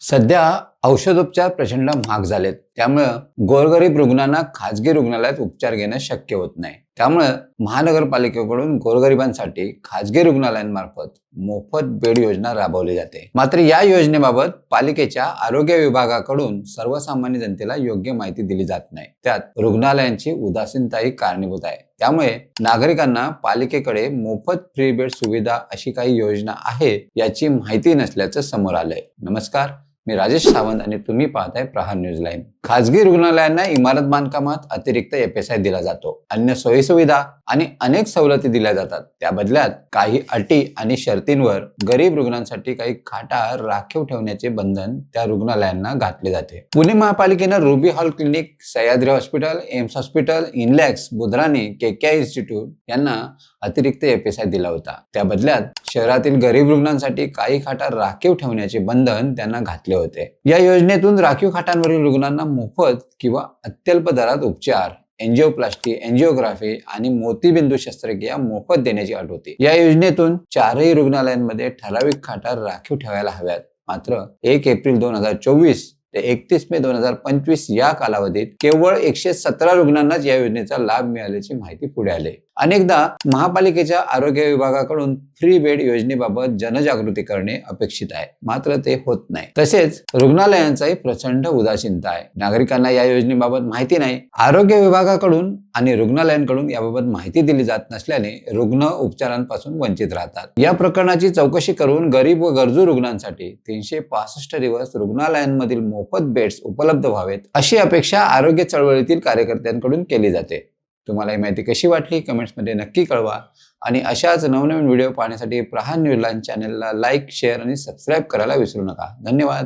सध्या औषधोपचार प्रचंड महाग झालेत. त्यामुळं गोरगरीब रुग्णांना खाजगी रुग्णालयात उपचार घेणं शक्य होत नाही. त्यामुळं महानगरपालिकेकडून गोरगरिबांसाठी खाजगी रुग्णालयांमार्फत मोफत बेड योजना राबवली जाते. मात्र या योजनेबाबत पालिकेच्या आरोग्य विभागाकडून सर्वसामान्य जनतेला योग्य माहिती दिली जात नाही. त्यात रुग्णालयांची उदासीनताही कारणीभूत आहे. त्यामुळे नागरिकांना पालिकेकडे मोफत फ्री बेड सुविधा अशी काही योजना आहे याची माहिती नसल्याचं समोर आलंय. नमस्कार. मी राजेश सावंत आणि तुम्ही पाहताय प्रहार न्यूज लाईन खाजगी रुग्णालयांना इमारत बांधकामात अतिरिक्त एफएसआय दिला जातो. अन्य सोयीसुविधा आणि अनेक सवलती दिल्या जातात. त्या बदल्यात काही अटी आणि शर्तींवर गरीब रुग्णांसाठी काही खाटा राखीव ठेवण्याचे बंधन त्या रुग्णालयांना घातले जाते. पुणे महापालिकेनं Ruby Hall Clinic Sahyadri hospital AIMS hospital Inlaks Budhrani KK institute यांना अतिरिक्त एफएसआय दिला होता. त्या बदल्यात शहरातील गरीब रुग्णांसाठी काही खाटा राखीव ठेवण्याचे बंधन त्यांना घातले होते. या योजनेतून राखीव खाटांवरील रुग्णांना मोफत किंवा अत्यल्प दरात उपचार एन्जिओप्लास्टी एन्जिओग्राफी आणि मोतीबिंदू शस्त्रक्रिया मोफत देण्याची अट होती. या योजनेतून चारही रुग्णालयांमध्ये ठराविक खाटा राखीव ठेवायला हव्यात. मात्र एक एप्रिल दोन हजार चोवीस ते एकतीस मे दोन हजार पंचवीस या कालावधीत केवळ एकशे सतरा रुग्णांनाच या योजनेचा लाभ मिळाल्याची माहिती पुढे आली. अनेकदा महापालिकेच्या आरोग्य विभागाकडून फ्री बेड योजनेबाबत जनजागृती करणे अपेक्षित आहे. मात्र ते होत नाही. तसेच रुग्णालयांचाही प्रचंड उदासीनता आहे. नागरिकांना या योजनेबाबत माहिती नाही. आरोग्य विभागाकडून आणि रुग्णालयांकडून याबाबत माहिती दिली जात नसल्याने रुग्ण उपचारांपासून वंचित राहतात. या प्रकरणाची चौकशी करून गरीब व गरजू रुग्णांसाठी तीनशे पासष्ट दिवस रुग्णालयांमधील मोफत बेड्स उपलब्ध व्हावेत अशी अपेक्षा आरोग्य चळवळीतील कार्यकर्त्यांकडून केली जाते. तुम्हाला ही माहिती कशी वाटली? कमेंट्समध्ये नक्की कळवा. आणि अशाच नवनवीन व्हिडिओ पाहण्यासाठी प्रहान न्यूजलाईन चॅनलला लाईक शेअर आणि सबस्क्राईब करायला विसरू नका. धन्यवाद.